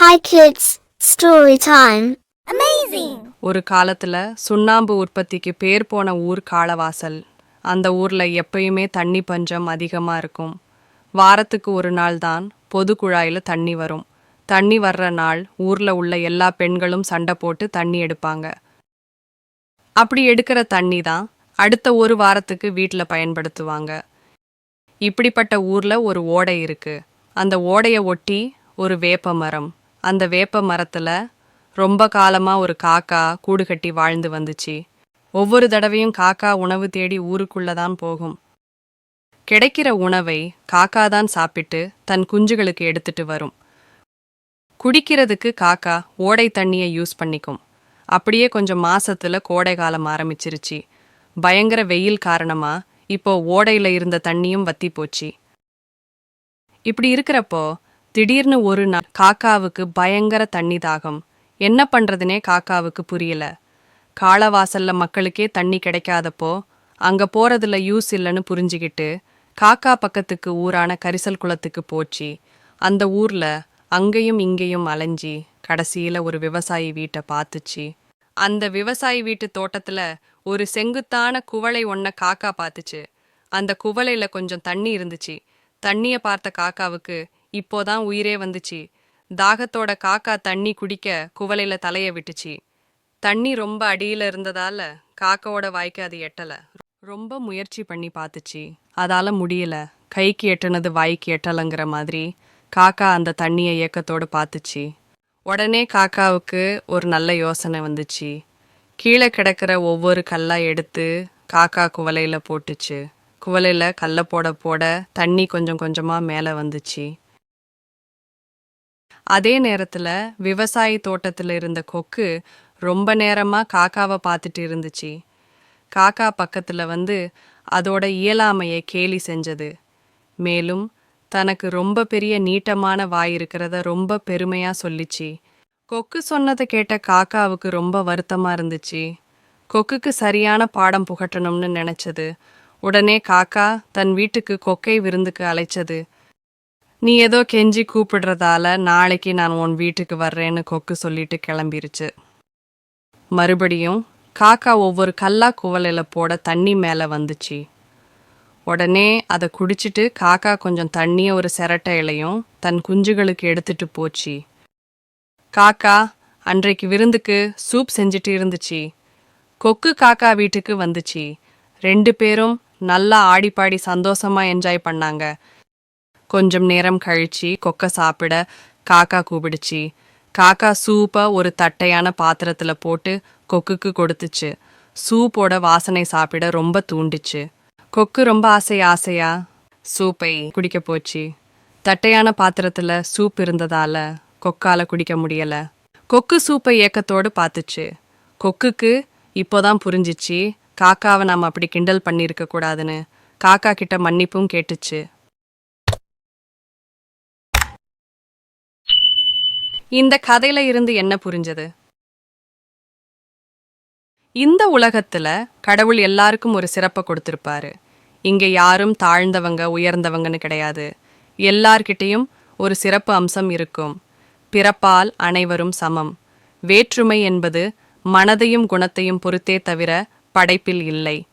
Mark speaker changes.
Speaker 1: Hi kids, story time.
Speaker 2: Amazing!
Speaker 3: ஒரு காலத்துல சுண்ணாம்பு உற்பத்திக்கு பேர் போன ஊர் காளவாசல். அந்த ஊர்ல எப்பயுமே தண்ணி பஞ்சம் அதிகமா இருக்கும். வாரத்துக்கு ஒரு நாள் தான் பொது குழாயில தண்ணி வரும். தண்ணி வர்ற நாள் ஊர்ல உள்ள எல்லா பெண்களும் சண்டை போட்டு தண்ணி எடுப்பாங்க. அப்படி எடுக்கிற தண்ணி தான் அடுத்த ஒரு வாரத்துக்கு வீட்ல பயன்படுத்துவாங்க. இப்படிப்பட்ட ஊர்ல ஒரு ஓடை இருக்கு. அந்த ஓடையை ஒட்டி ஒரு வேப்ப மரம் அந்த வேப்ப மரத்தில் ரொம்ப காலமாக ஒரு காக்கா கூடு கட்டி வாழ்ந்து வந்துச்சு. ஒவ்வொரு தடவையும் காக்கா உணவு தேடி ஊருக்குள்ளே தான் போகும். கிடைக்கிற உணவை காக்கா தான் சாப்பிட்டு தன் குஞ்சுகளுக்கு எடுத்துட்டு வரும். குடிக்கிறதுக்கு காக்கா ஓடை தண்ணியை யூஸ் பண்ணிக்கும். அப்படியே கொஞ்சம் மாசத்துல கோடை காலம் ஆரம்பிச்சிருச்சு. பயங்கர வெயில் காரணமா இப்போ ஓடையில இருந்த தண்ணியும் வத்தி போச்சு. இப்படி இருக்கிறப்போ திடீர்னு ஒரு நாள் காக்காவுக்கு பயங்கர தண்ணி தாகம் என்ன பண்றதுனே காக்காவுக்கு புரியல. காலவாசல்ல மக்களுக்கே தண்ணி கிடைக்காதப்போ அங்க போறதுல யூஸ் இல்லைன்னு புரிஞ்சுக்கிட்டு காக்கா பக்கத்துக்கு ஊரான கரிசல் குளத்துக்கு போச்சு. அந்த ஊர்ல அங்கேயும் இங்கேயும் அலைஞ்சி கடைசியில ஒரு விவசாயி வீட்டை பார்த்துச்சு. அந்த விவசாயி வீட்டு தோட்டத்துல ஒரு செங்குத்தான குவளை ஒன்ன காக்கா பார்த்துச்சு. அந்த குவளையில கொஞ்சம் தண்ணி இருந்துச்சு. தண்ணிய பார்த்த காக்காவுக்கு இப்போதான் உயிரே வந்துச்சு. தாகத்தோட காக்கா தண்ணி குடிக்க குவலையில தலைய விட்டுச்சு. தண்ணி ரொம்ப அடியில இருந்ததால காக்காவோட வாய்க்கு அது எட்டல. ரொம்ப முயற்சி பண்ணி பார்த்துச்சு. அதால முடியல. கைக்கு எட்டுனது வாய்க்கு எட்டலங்கிற மாதிரி காக்கா அந்த தண்ணியை இயக்கத்தோடு பார்த்துச்சு. உடனே காக்காவுக்கு ஒரு நல்ல யோசனை வந்துச்சு. கீழே கிடக்கிற ஒவ்வொரு கல்லா எடுத்து காக்கா குவலையில போட்டுச்சு. குவலையில கல்லை போட போட தண்ணி கொஞ்சம் கொஞ்சமா மேலே வந்துச்சு. அதே நேரத்தில் விவசாயி தோட்டத்தில் இருந்த கொக்கு ரொம்ப நேரமாக காக்காவை பார்த்துட்டு இருந்துச்சு. காக்கா பக்கத்தில் வந்து அதோட இயலாமையை கேலி செஞ்சது. மேலும் தனக்கு ரொம்ப பெரிய நீட்டமான வாய் இருக்கிறத ரொம்ப பெருமையாக சொல்லிச்சு. கொக்கு சொன்னதை கேட்ட காக்காவுக்கு ரொம்ப வருத்தமாக இருந்துச்சு. கொக்குக்கு சரியான பாடம் புகட்டணும்னு நினச்சது. உடனே காக்கா தன் வீட்டுக்கு கொக்கை விருந்துக்கு அழைச்சது. நீ ஏதோ கெஞ்சி கூப்பிடுறதால நாளைக்கு நான் உன் வீட்டுக்கு வர்றேன்னு கொக்கு சொல்லிட்டு கிளம்பிருச்சு. மறுபடியும் காக்கா ஒவ்வொரு கல்லா குவலையில் போட தண்ணி மேலே வந்துச்சு. உடனே அதை குடிச்சிட்டு காக்கா கொஞ்சம் தண்ணியை ஒரு சிரட்டையிலையும் தன் குஞ்சுகளுக்கு எடுத்துட்டு போச்சு. காக்கா அன்றைக்கு விருந்துக்கு சூப் செஞ்சுட்டு இருந்துச்சு. கொக்கு காக்கா வீட்டுக்கு வந்துச்சு. ரெண்டு பேரும் நல்லா ஆடிப்பாடி சந்தோஷமா என்ஜாய் பண்ணாங்க. கொஞ்சம் நேரம் கழிச்சு கொக்க சாப்பிட காக்கா கூப்பிடுச்சு. காக்கா சூப்பை ஒரு தட்டையான பாத்திரத்தில் போட்டு கொக்குக்கு கொடுத்துச்சு. சூப்போட வாசனை சாப்பிட ரொம்ப தூண்டுச்சு. கொக்கு ரொம்ப ஆசை ஆசையா சூப்பை குடிக்க போச்சு. தட்டையான பாத்திரத்தில் சூப் இருந்ததால கொக்கால குடிக்க முடியல. கொக்கு சூப்பை ஏக்கத்தோடு பார்த்துச்சு. கொக்குக்கு இப்போதான் புரிஞ்சிச்சு காக்காவை நாம் அப்படி கிண்டல் பண்ணியிருக்க கூடாதுன்னு. காக்கா கிட்ட மன்னிப்பும் கேட்டுச்சு. இந்த கதையில இருந்து என்ன புரிஞ்சது? இந்த உலகத்துல கடவுள் எல்லாருக்கும் ஒரு சிறப்பை கொடுத்திருப்பாரு. இங்க யாரும் தாழ்ந்தவங்க உயர்ந்தவங்கன்னு கிடையாது. எல்லார்கிட்டேயும் ஒரு சிறப்பு அம்சம் இருக்கும். பிறப்பால் அனைவரும் சமம். வேற்றுமை என்பது மனதையும் குணத்தையும் பொறுத்தே தவிர படைப்பில் இல்லை.